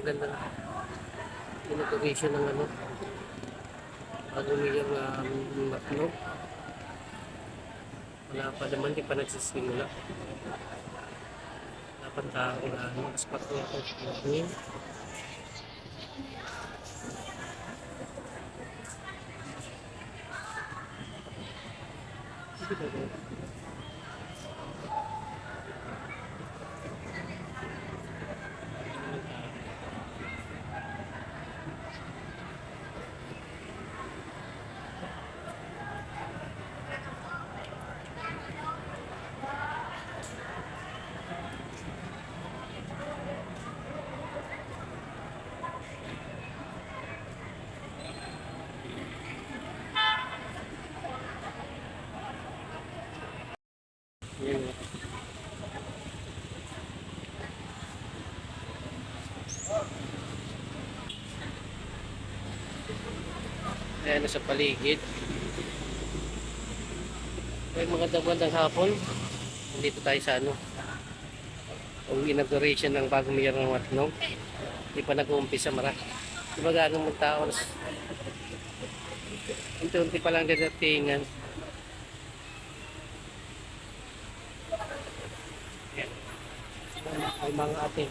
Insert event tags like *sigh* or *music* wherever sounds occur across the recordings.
Ang ganda na. Inauguration ng ano. Bago niyang um, matno. Wala pa naman, di pa nagsisimula. Pa tao na ano. Spot niya ito. Ano? Yan. Ayan na sa paligid. Ay mga magandang hapon. Nandito tayo sa ano. Ang inauguration ng bagong mayor ng Matnog. Hindi pa nag-uumpisa mara. Di ba gaano mong tao? Unti-unti pa lang dadatingan. Ay mga ate.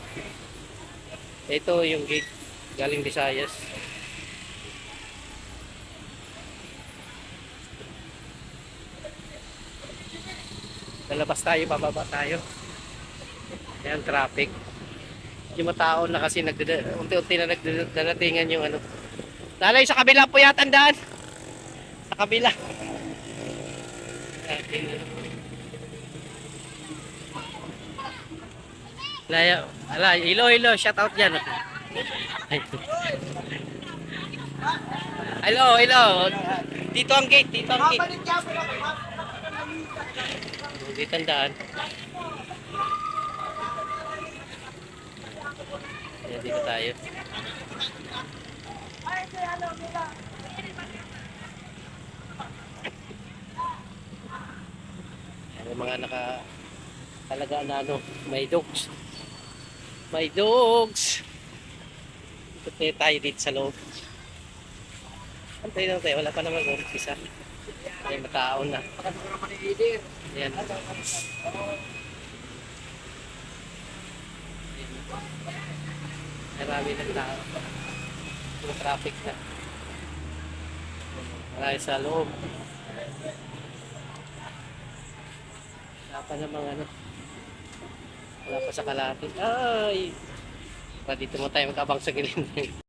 Ito yung gate galing Visayas. Lalabas tayo, bababa tayo. Ayan, traffic. Yung mga na kasi unti-unti na nagdadatingan yung ano. Lalay, sa kabila po yata ang daan. Sa kabila. Ayan, Laya, ala, ilo, ilo, shout out dyan. Hello, hello. Dito ang gate, dito ang gate. Dito ang daan. Ayan, dito tayo. Ayan, mga naka talaga na ano, may dogs. May dogs. Ikot na tayo dito sa loob. Antay lang tayo, wala pa naman umpisa. May mataon na. Ayan. Marami ng tao. Yung traffic na. Marami sa loob. Wala pa namang ano. Wala pa sa kalapit. Ay! Pa dito mo tayo magkabang sa gilid. *laughs*